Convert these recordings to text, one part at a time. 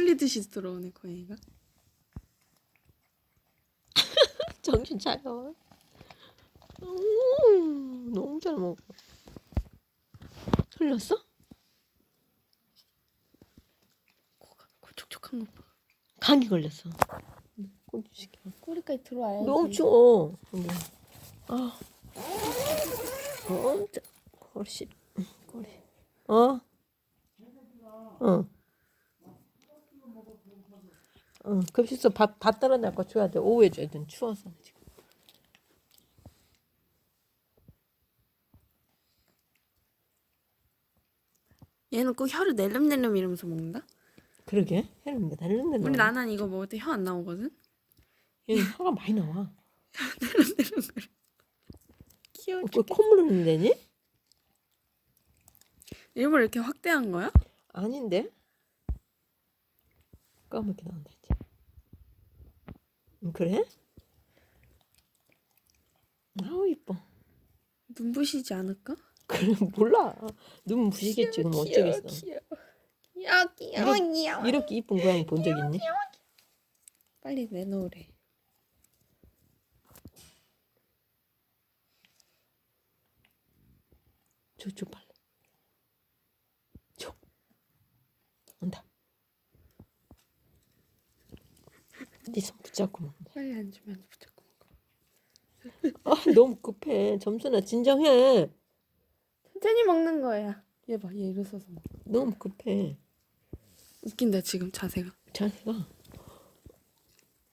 홀리듯이 들어오네 고양이가. 정신 차려. 음, 너무 잘 먹어. 흘렸어? 코가 코 촉촉한 거 봐. 감기 걸렸어. 꼬주시켜. 꼬리까지 들어와야지. 너무 추워. 여기. 아. 어, 저, 꼬리, 꼬리. 어? 어. 응, 급식소 밥, 다 떨어내고 줘야 돼. 오후에 줘야 돼. 추워서 지금. 얘는 꼭 혀를 낼름낼름 이러면서 먹는다? 그러게. 뭐 다른데 우리 나난 이거 먹을 때 혀 안 나오거든? 얘는 혀가 많이 나와. 귀여워. 왜 콧물 흘린다니? 일부러 이렇게 확대한 거야? 아닌데? 까맣게 나온다 그래? 아우 이뻐. 눈부시지 않을까? 그래 몰라. 눈 부시겠지 그럼 어쩌겠어. 귀여워. 야 귀여워 귀여워. 이렇게 이쁜 고양이 본 적 있니? 빨리 내놓으래. 줘 줘 빨리. 줘. 온다. 네 손 붙잡고 먹네. 빨리 안 붙잡고 먹어. 아 너무 급해. 점순아 진정해. 천천히 먹는 거야. 얘 봐, 얘 일어서서 먹어. 너무 급해. 웃긴다 지금 자세가. 자세가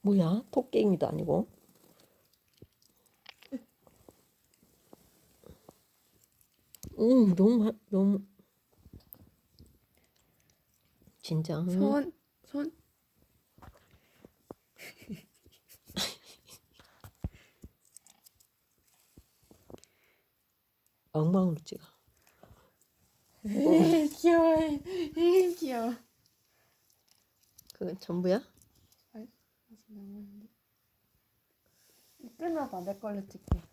뭐야? 토깽이도 아니고. 오 너무 하- 너무 진짜 손, 손. 엉망으로 찍어. 에이, 귀여워. 에이, 귀여워. 그건 전부야? 끊어봐, 내 걸로 찍게.